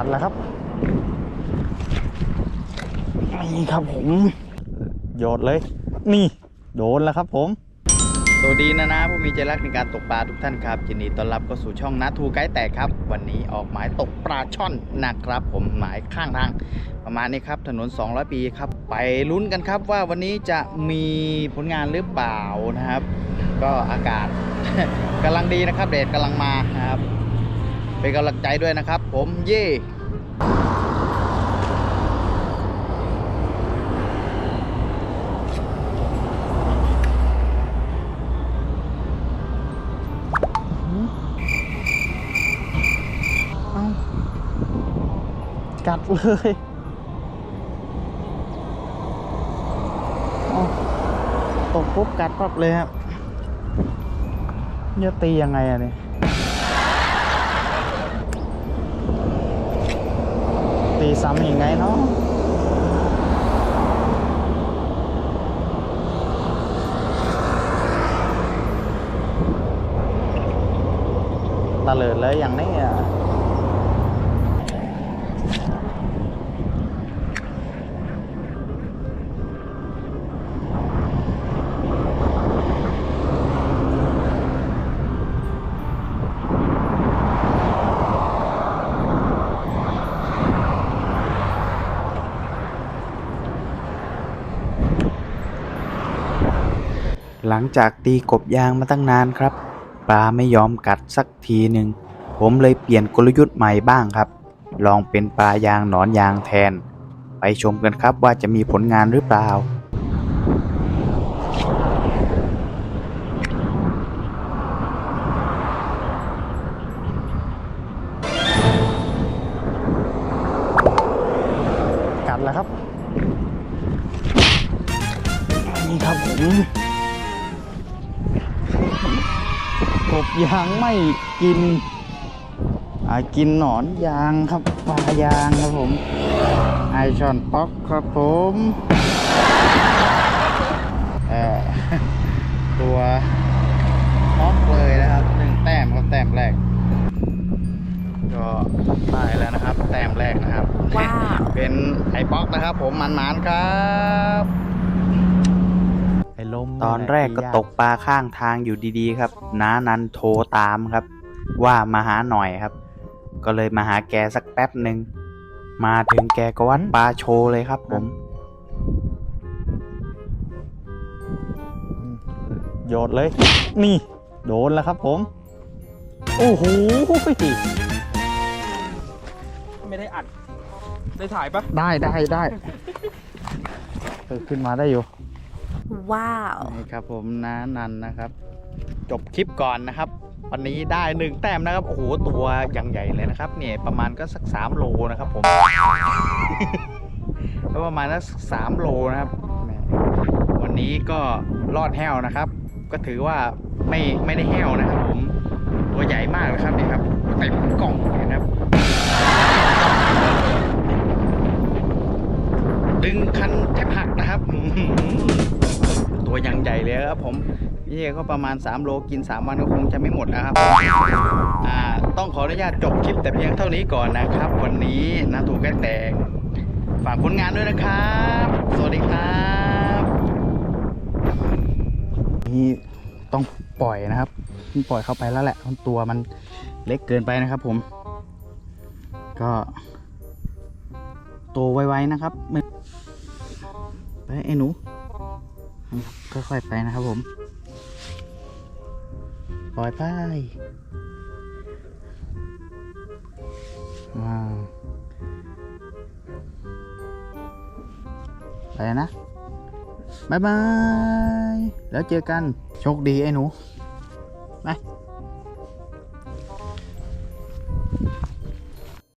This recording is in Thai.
กัดแล้วครับนี่ครับผมโยดเลย นี่ โดนแล้วครับผม สวัสดีนะนะผู้มีใจรักในการตกปลาทุกท่านครับยินดีต้อนรับเข้าสู่ช่องนาทูไกด์แตกครับ วันนี้ออกหมายตกปลาช่อนนะครับ ผมหมายข้างทาง ประมาณนี้ครับถนน 200 ปีครับ ไปลุ้นกันครับว่าวันนี้จะมีผลงานหรือเปล่านะครับ ก็อากาศกำลังดีนะครับแดดกำลังมานะครับเป็นกำลังใจด้วยนะครับ ผมเย่เอ้า กัดเลยเอตกปุ๊บกัดปั๊บเลยครับจะตียังไงอะเนี่ย ซ้ำยังไงเนาะตะเลิดเลยอย่างนี้อะ หลังจากตีกบยางมาตั้งนานครับ ปลาไม่ยอมกัดสักทีหนึ่ง ผมเลยเปลี่ยนกลยุทธ์ใหม่บ้างครับ ลองเป็นปลายางหนอนยางแทน ไปชมกันครับว่าจะมีผลงานหรือเปล่ากัดแล้วครับนี่ครับผม กบยางไม่กินอ่ากินหนอนยางครับปลายางครับผมไอชอนป๊อกครับผมเอ่อตัวป๊อกเลยนะครับหนึ่งแต้มครับแต้มแรก ก็ได้แล้วนะครับ แต้มแรกนะครับว้าวเป็นไอป๊อกนะครับ ผมมันมันๆครับไอลม ตอนแรกก็ตกปลาข้างทางอยู่ดีๆ ครับน้านันโทรตามครับ ว่ามาหาหน่อยครับ ก็เลยมาหาแกสักแป๊บหนึ่งมาถึงแกก็วัดปลาโชว์เลยครับผมโยดเลย นี่ โดนแล้วครับผม โอ้โหไม่ได้อัด ได้ถ่ายปะได้ได้ได้เออขึ้นมาได้อยู่ ว้าว นี่ครับผมน้านันนะครับ จบคลิปก่อนนะครับ วันนี้ได้หนึ่งแต้มนะครับ โอ้โห ตัวอย่างใหญ่เลยนะครับ เนี่ยประมาณก็สักสามโลนะครับผมก็ประมาณสักสามโลนะครับ วันนี้ก็รอดแห้วนะครับ ก็ถือว่าไม่ไม่ได้แห้วนะครับผม ตัวใหญ่มากนะครับนี่ครับเต็มกล่องเลยนะครับ ใหญ่เลยครับผมนี่ก็ประมาณ 3 โลกิน 3 วันก็คงจะไม่หมดนะครับอ่าต้องขออนุญาตจบคลิปแต่เพียงเท่านี้ก่อนนะครับ วันนี้นาถูกแก้แตก ฝากผลงานด้วยนะครับ สวัสดีครับนี่ต้องปล่อยนะครับต้องปล่อยเข้าไปแล้วแหละตัวมันเล็กเกินไปนะครับผม ก็โตไวๆนะครับไปไอ้หนู ค่อยๆไปนะครับผมปล่อยไปว้าวไปนะบายบาย แล้วเจอกัน โชคดีไอ้หนู ไป